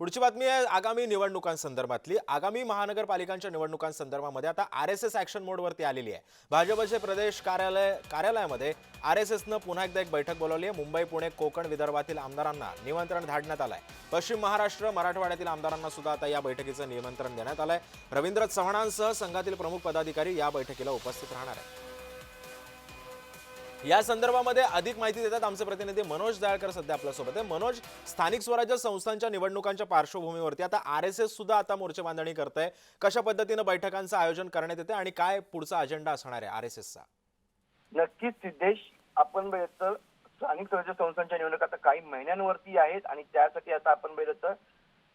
पुढची बातमी आहे आगामी निवडणुकांसंदर्भातली. आगामी महानगरपालिकांच्या निवडणुकांसंदर्भामध्ये आता आर एस एस ॲक्शन मोडवरती आलेली आहे. भाजपचे प्रदेश कार्यालय कार्यालयामध्ये आर एस एसनं पुन्हा एकदा एक बैठक बोलावली आहे. मुंबई पुणे कोकण विदर्भातील आमदारांना निमंत्रण धाडण्यात आलं आहे पश्चिम महाराष्ट्र मराठवाड्यातील आमदारांना सुद्धा आता या बैठकीचं निमंत्रण देण्यात आलं आहे रवींद्र चव्हाणांसह संघातील प्रमुख पदाधिकारी या बैठकीला उपस्थित राहणार आहेत. या संदर्भामध्ये अधिक माहिती देतात आमचे प्रतिनिधी मनोज दयाळकर सध्या आपल्यासोबत आहे. मनोज स्थानिक स्वराज्य संस्थांच्या निवडणुकांच्या पार्श्वभूमीवरती आता आर एस एस सुद्धा आता मोर्चे बांधणी करत आहे कशा पद्धतीनं बैठकांचं आयोजन करण्यात येते आणि काय पुढचा अजेंडा असणार आहे आर एस एसचा? नक्कीच सिद्धेश आपण बघितलं तर स्थानिक स्वराज्य संस्थांच्या निवडणुका आता काही महिन्यांवरती आहेत आणि त्यासाठी आता आपण बघितलं तर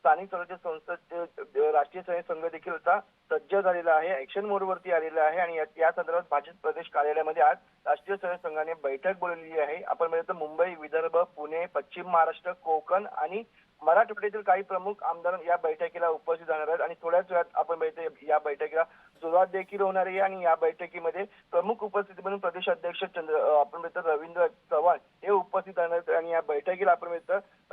स्थानिक स्वराज्य संस्थेचे राष्ट्रीय संघ संघ देखील आता सज्ज झालेला आहे. ऍक्शन मोडवरती आलेला आहे आणि या- संदर्भात भाजप प्रदेश कार्यालयामध्ये आज राष्ट्रीय स्वयं संघाने बैठक बोलवलेली आहे. आपण बघितलं तर मुंबई विदर्भ पुणे पश्चिम महाराष्ट्र कोकण आणि मराठवाड्यातील काही प्रमुख आमदार या बैठकीला उपस्थित राहणार आहेत. आणि थोड्याच वेळात आपण या बैठकीला सुरुवात देखील होणार आहे आणि या बैठकीमध्ये प्रमुख उपस्थिती म्हणून प्रदेश अध्यक्ष चंद्र आपण रवींद्र चव्हाण हे उपस्थित राहणार आहेत. आणि या बैठकीला आपण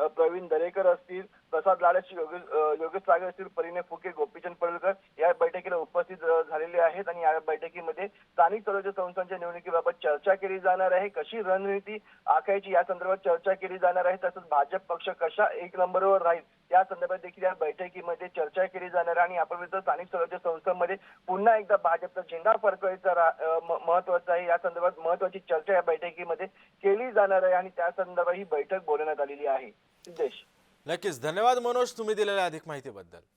प्रवीण दरेकर असतील प्रसाद लाड योगेश योगेश सागर असतील परिणय फुके गोपीचंद पडळकर या बैठकीला उपस्थित झालेले आहेत आणि या बैठकीमध्ये स्थानिक स्वराज्य संस्थांच्या निवडणुकीबाबत चर्चा केली जाणार आहे. कशी रणनीती आखायची या संदर्भात चर्चा केली जाणार आहे. तसंच भाजप पक्ष कशा एक नंबरवर राहील या संदर्भात देखील या बैठकीमध्ये चर्चा केली जाणार आहे. आणि आपण स्थानिक स्वराज्य संस्थांमध्ये पुन्हा एकदा भाजपचा झेंडा फडकवायचा रा- महत्त्वाचा आहे. या संदर्भात महत्वाची चर्चा या बैठकीमध्ये केली जाणार आहे. आणि त्या संदर्भात ही बैठक बोलवण्यात आलेली आहे. सिद्धेश नक्कीच. धन्यवाद मनोज तुम्ही दिलेल्या अधिक माहितीबद्दल.